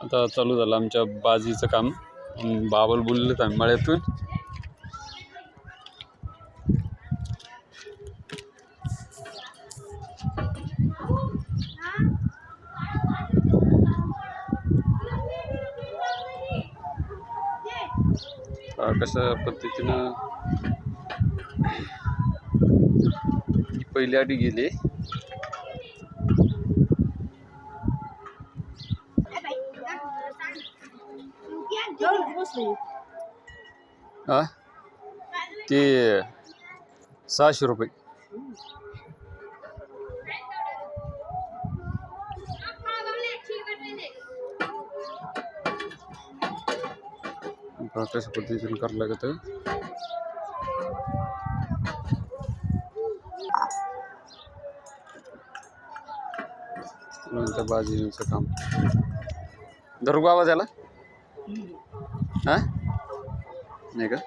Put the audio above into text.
आता चालू झालं आमच्या बाजीचं काम. बाबल बोललेत आम्ही मळ्यातून. कशा पद्धतीनं पहिली आडी गेली. हा? ते सहाशे रुपये. कशा पद्धतीने करावं लागतं नंतर बाजीचं काम. धरू का आवाज 啊？哪个？